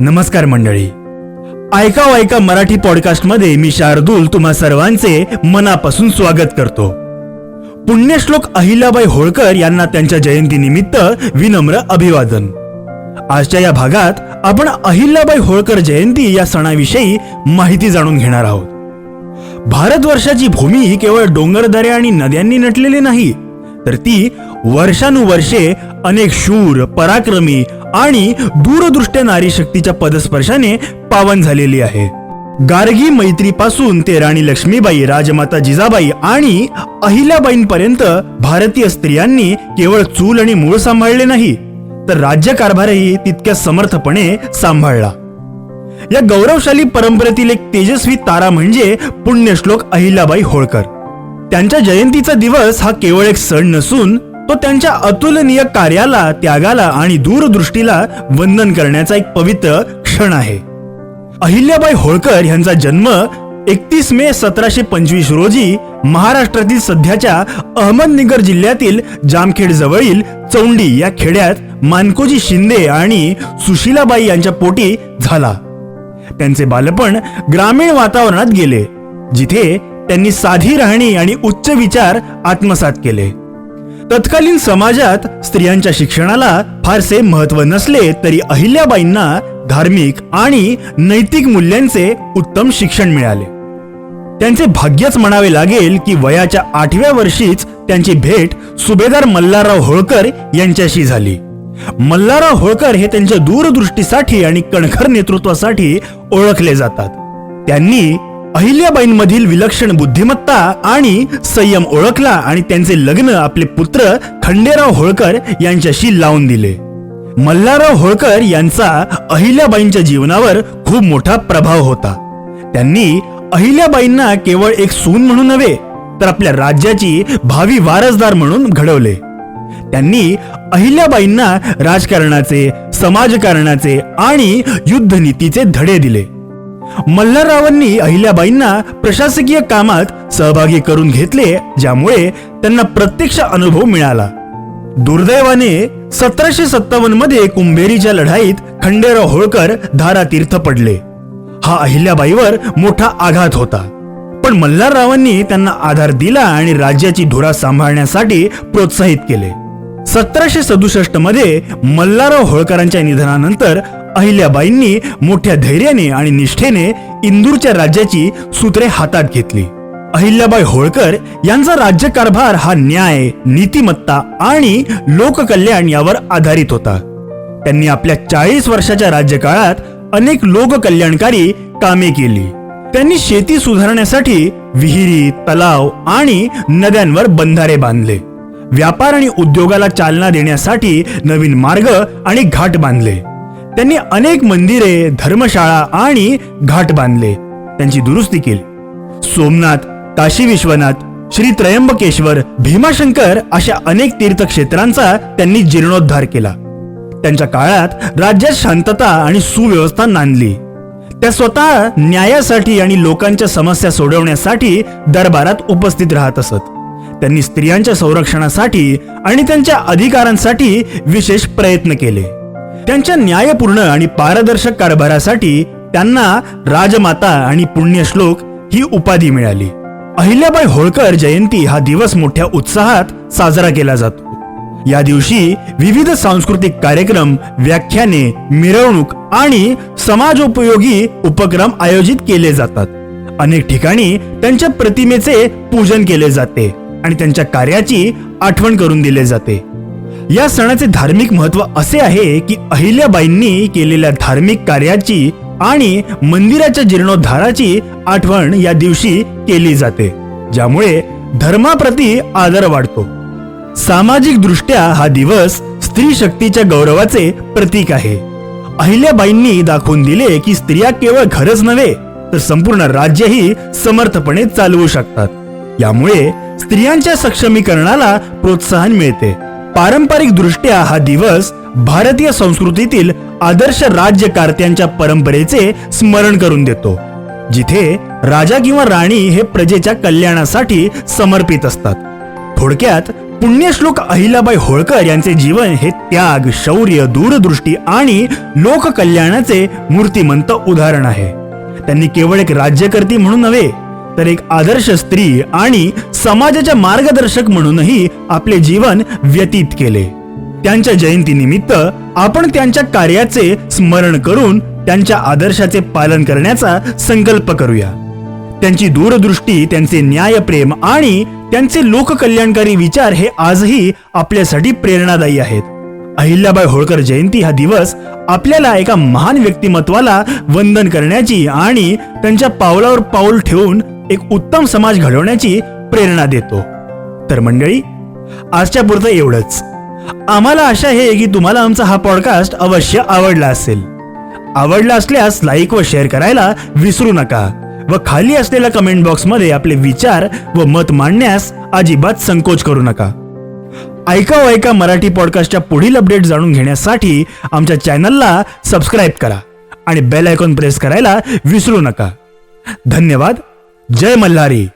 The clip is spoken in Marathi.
नमस्कार मंडळी. ऐका ऐका मराठी पॉडकास्टमध्ये मी शार्दूल तुम्हा सर्वांचे मनापासून स्वागत करतो. पुण्यश्लोक अहिल्याबाई होळकर यांना त्यांच्या जयंतीनिमित्त विनम्र अभिवादन. आजच्या या भागात आपण अहिल्याबाई होळकर जयंती या सणाविषयी माहिती जाणून घेणार आहोत. भारतवर्षाची भूमी केवळ डोंगरदऱ्या आणि नद्यांनी नटलेली नाही तर ती वर्षानुवर्षे अनेक शूर पराक्रमी आणि दूरदृष्ट्या नारी शक्तीच्या पदस्पर्शाने पावन झालेली आहे. गार्गी मैत्रीपासून ते राणी लक्ष्मीबाई राजमाता जिजाबाई आणि अहिल्याबाईंपर्यंत भारतीय स्त्रियांनी केवळ चूल आणि मूळ सांभाळले नाही तर राज्यकारभारही तितक्या समर्थपणे सांभाळला. या गौरवशाली परंपरेतील एक तेजस्वी तारा म्हणजे पुण्यश्लोक अहिल्याबाई होळकर. त्यांच्या जयंतीचा दिवस हा केवळ एक सण नसून तो त्यांच्या अतुलनीय कार्याला त्यागाला आणि दूरदृष्टीला वंदन करण्याचा एक पवित्र क्षण आहे. अहिल्याबाई होळकर यांचा जन्म एकतीस मे सतराशे पंचवीस रोजी महाराष्ट्रातील सध्याच्या अहमदनगर जिल्ह्यातील जामखेड जवळील चौंडी या खेड्यात मानकोजी शिंदे आणि सुशीलाबाई यांच्या पोटी झाला. त्यांचे बालपण ग्रामीण वातावरणात गेले जिथे त्यांनी साधी राहणी आणि उच्च विचार आत्मसात केले. तत्कालीन समाजात स्त्रियांच्या शिक्षणाला फारसे महत्त्व नसले तरी अहिल्याबाईंना धार्मिक आणि नैतिक मूल्यांचे उत्तम शिक्षण मिळाले. त्यांचे भाग्यच म्हणावे लागेल की वयाच्या आठव्या वर्षीच त्यांची भेट सुभेदार मल्हारराव होळकर यांच्याशी झाली. मल्हारराव होळकर हे त्यांच्या दूरदृष्टीसाठी आणि कणखर नेतृत्वासाठी ओळखले जातात. त्यांनी अहिल्याबाईंमधील विलक्षण बुद्धिमत्ता आणि संयम ओळखला आणि त्यांचे लग्न आपले पुत्र खंडेराव होळकर यांच्याशी लावून दिले. मल्हारराव होळकर यांचा अहिल्याबाईंच्या जीवनावर खूप मोठा प्रभाव होता. त्यांनी अहिल्याबाईंना केवळ एक सून म्हणून नव्हे तर आपल्या राज्याची भावी वारसदार म्हणून घडवले. त्यांनी अहिल्याबाईंना राजकारणाचे समाजकारणाचे आणि युद्धनीतीचे धडे दिले. मल्हाररावांनी अहिल्याबाईंना प्रशासकीय कामात सहभागी करून घेतले ज्यामुळे त्यांना प्रत्यक्ष अनुभव मिळाला. दुर्दैवाने सतराशे सत्तावन्नमध्ये कुंभेरीच्या लढाईत खंडेराव होळकर धारातीर्थ पडले. हा अहिल्याबाईवर मोठा आघात होता. पण मल्हाररावांनी त्यांना आधार दिला आणि राज्याची धुरा सांभाळण्यासाठी प्रोत्साहित केले. सतराशे सदुसष्टमध्ये मल्हारराव होळकरांच्या निधनानंतर अहिल्याबाईंनी मोठ्या धैर्याने आणि निष्ठेने इंदूरच्या राज्याची सूत्रे हातात घेतली. अहिल्याबाई होळकर यांचा राज्यकारभार हा न्याय नीतिमत्ता आणि लोककल्याण यावर आधारित होता. त्यांनी आपल्या चाळीस वर्षाच्या राज्यकाळात अनेक लोककल्याणकारी कामे केली. त्यांनी शेती सुधारण्यासाठी विहिरी तलाव आणि नद्यांवर बंधारे बांधले. व्यापार आणि उद्योगाला चालना देण्यासाठी नवीन मार्ग आणि घाट बांधले. त्यांनी अनेक मंदिरे धर्मशाळा आणि घाट बांधले. त्यांची दुरुस्ती केली. सोमनाथ काशी विश्वनाथ श्री त्र्यंबकेश्वर भीमाशंकर अशा अनेक तीर्थक्षेत्रांचा त्यांनी जीर्णोद्धार केला. त्यांच्या काळात राज्यात शांतता आणि सुव्यवस्था नांदली. त्या स्वतः न्यायासाठी आणि लोकांच्या समस्या सोडवण्यासाठी दरबारात उपस्थित राहत असत. त्यांनी स्त्रियांच्या संरक्षणासाठी आणि त्यांच्या अधिकारांसाठी विशेष प्रयत्न केले. त्यांच्या न्यायपूर्ण आणि पारदर्शक कारभारासाठी त्यांना राजमाता आणि पुण्यश्लोक ही उपाधी मिळाली. अहिल्याबाई होळकर जयंती हा दिवस मोठ्या उत्साहात साजरा केला जातो. या दिवशी विविध सांस्कृतिक कार्यक्रम व्याख्याने मिरवणूक आणि समाजोपयोगी उपक्रम आयोजित केले जातात. अनेक ठिकाणी त्यांच्या प्रतिमेचे पूजन केले जाते आणि त्यांच्या कार्याची आठवण करून दिले जाते. या सणाचे धार्मिक महत्त्व असे आहे की अहिल्याबाईंनी केलेल्या धार्मिक कार्याची आणि मंदिराच्या जीर्णोद्धाराची आठवण या दिवशी केली जाते ज्यामुळे धर्माप्रती आदर वाढतो. सामाजिक दृष्ट्या हा दिवस स्त्री शक्तीच्या गौरवाचे प्रतीक आहे. अहिल्याबाईंनी दाखवून दिले की स्त्रिया केवळ घरच नव्हे तर संपूर्ण राज्यही समर्थपणे चालवू शकतात. यामुळे स्त्रियांच्या सक्षमीकरणाला प्रोत्साहन मिळते. पारंपरिक दृष्ट्या हा दिवस भारतीय संस्कृतीतील आदर्श राज्यकर्त्यांच्या परंपरेचे स्मरण करून देतो जिथे राजा किंवा राणी हे प्रजेच्या कल्याणासाठी समर्पित असतात. थोडक्यात पुण्यश्लोक अहिल्याबाई होळकर यांचे जीवन हे त्याग शौर्य दूरदृष्टी आणि लोककल्याणाचे मूर्तिमंत उदाहरण आहे. त्यांनी केवळ एक राज्यकर्ती म्हणून नव्हे तर एक आदर्श स्त्री आणि समाजाच्या मार्गदर्शक म्हणूनही आपले जीवन व्यतीत केले. त्यांच्या जयंतीनिमित्त आपण त्यांच्या कार्याचे स्मरण करून त्यांच्या आदर्शाचे पालन करण्याचा संकल्प करूया. त्यांची दूरदृष्टी त्यांचे न्यायप्रेम आणि त्यांचे लोककल्याणकारी विचार हे आजही आपल्यासाठी प्रेरणादायी आहेत. अहिल्याबाई होळकर जयंती हा दिवस आपल्याला एका महान व्यक्तिमत्वाला वंदन करण्याची आणि त्यांच्या पावलावर पाऊल ठेवून एक उत्तम समाज घडवण्याची प्रेरणा देतो. तर मंडळी आजच्या पुरतं एवढंच. आम्हाला आशा आहे की तुम्हाला आमचा हा पॉडकास्ट अवश्य आवडला असेल. आवडला असल्यास लाईक व शेअर करायला विसरू नका व खाली असलेल्या कमेंट बॉक्समध्ये आपले विचार व मत मांडण्यास अजिबात संकोच करू नका. ऐका व ऐका मराठी पॉडकास्टच्या पुढील अपडेट जाणून घेण्यासाठी आमच्या चॅनलला सबस्क्राईब करा आणि बेल आयकॉन प्रेस करायला विसरू नका. धन्यवाद. जय मल्हारी.